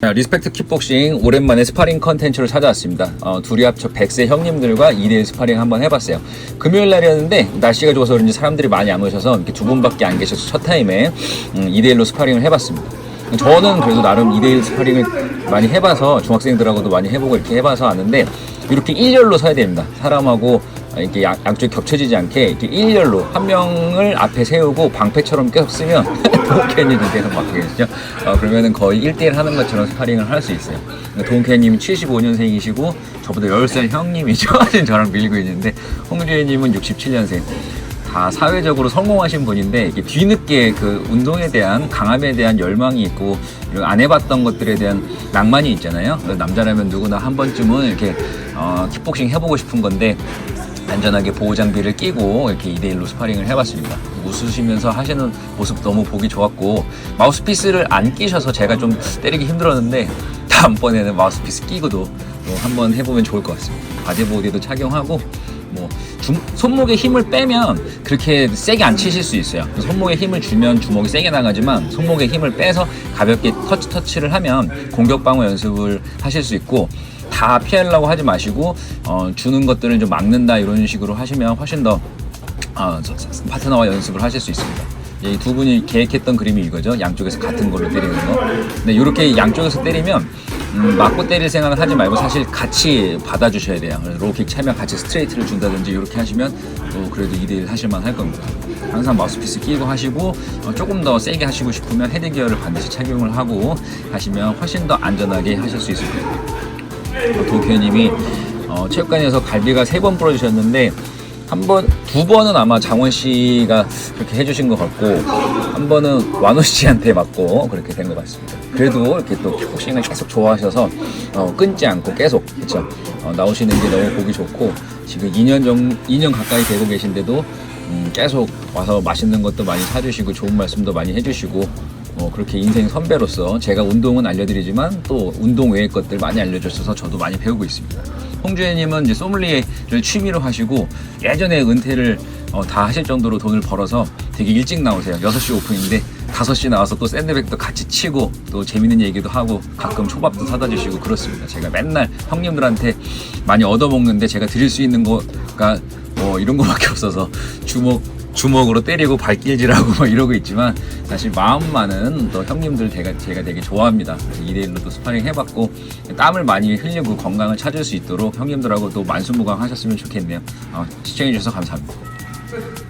자, 리스펙트 킥복싱 오랜만에 스파링 컨텐츠로 찾아왔습니다. 어, 둘이 합쳐 100세 형님들과 2대1 스파링 한번 해봤어요. 금요일 날이었는데 날씨가 좋아서 그런지 사람들이 많이 안 오셔서 이렇게 두 분밖에 안 계셔서 첫 타임에 음, 2대1로 스파링을 해봤습니다. 저는 그래도 나름 2대1 스파링을 많이 해봐서 중학생들하고도 많이 해보고 이렇게 해봐서 아는데 이렇게 일렬로 서야 됩니다. 사람하고 이렇게 양, 양쪽이 겹쳐지지 않게 이렇게 일렬로 한 명을 앞에 세우고 방패처럼 쓰면 도움캐님 계속 막히겠죠. 어, 그러면은 거의 1대1 하는 것처럼 스파링을 할 수 있어요. 도움캐님이 75년생이시고 저보다 10살 형님이죠. 저랑 밀고 있는데 홍주혜님은 67년생. 다 사회적으로 성공하신 분인데 이게 뒤늦게 그 운동에 대한 강함에 대한 열망이 있고 안 해봤던 것들에 대한 낭만이 있잖아요. 남자라면 누구나 한 번쯤은 이렇게 어, 킥복싱 해보고 싶은 건데 안전하게 보호 장비를 끼고 이렇게 2대1로 스파링을 해봤습니다. 웃으시면서 하시는 모습 너무 보기 좋았고 마우스피스를 안 끼셔서 제가 좀 때리기 힘들었는데 다음번에는 마우스피스 끼고도 또 한번 해보면 좋을 것 같습니다. 바디보디도 착용하고 뭐 주- 손목에 힘을 빼면 그렇게 세게 안 치실 수 있어요. 손목에 힘을 주면 주먹이 세게 나가지만 손목에 힘을 빼서 가볍게 터치 터치를 하면 공격 방어 연습을 하실 수 있고 다 피하려고 하지 마시고 어, 주는 것들을 좀 막는다 이런 식으로 하시면 훨씬 더 어, 파트너와 연습을 하실 수 있습니다. 이두 분이 계획했던 그림이 이거죠. 양쪽에서 같은 걸로 때리는 거. 근데 이렇게 양쪽에서 때리면 음, 맞고 때릴 생각은 하지 말고 사실 같이 받아주셔야 돼요. 로킥 차면 같이 스트레이트를 준다든지 이렇게 하시면 또 그래도 2대1 하실만 할 겁니다. 항상 마우스피스 끼고 하시고 어, 조금 더 세게 하시고 싶으면 헤드 기어를 반드시 착용을 하고 하시면 훨씬 더 안전하게 하실 수 있을 거예요. 도쿄님이 어, 체육관에서 갈비가 세 번 부러지셨는데 한 번, 두 번은 아마 장원 씨가 그렇게 해주신 것 같고 한 번은 완호 씨한테 맞고 그렇게 된 것 같습니다. 그래도 이렇게 또 킥복싱을 계속 좋아하셔서 어, 끊지 않고 계속 그렇죠 어, 나오시는 게 너무 보기 좋고 지금 2년 정 2년 가까이 되고 계신데도 음, 계속 와서 맛있는 것도 많이 사주시고 좋은 말씀도 많이 해주시고 어, 그렇게 인생 선배로서 제가 운동은 알려드리지만 또 운동 외의 것들 많이 알려주셔서 저도 많이 배우고 있습니다. 홍주혜님은 이제 소믈리에를 취미로 하시고 예전에 은퇴를 어, 다 하실 정도로 돈을 벌어서 되게 일찍 나오세요. 6시 오픈인데 5시 나와서 또 샌드백도 같이 치고 또 재밌는 얘기도 하고 가끔 초밥도 사다 주시고 그렇습니다. 제가 맨날 형님들한테 많이 얻어먹는데 제가 드릴 수 있는 거가 뭐 이런 거밖에 없어서 주먹 주먹으로 때리고 발길질하고 막 이러고 있지만 사실 마음만은 또 형님들 제가 제가 되게 좋아합니다. 2대1로도 스파링 해봤고 땀을 많이 흘리고 건강을 찾을 수 있도록 형님들하고 또 만수무강 하셨으면 좋겠네요. 어, 시청해주셔서 감사합니다.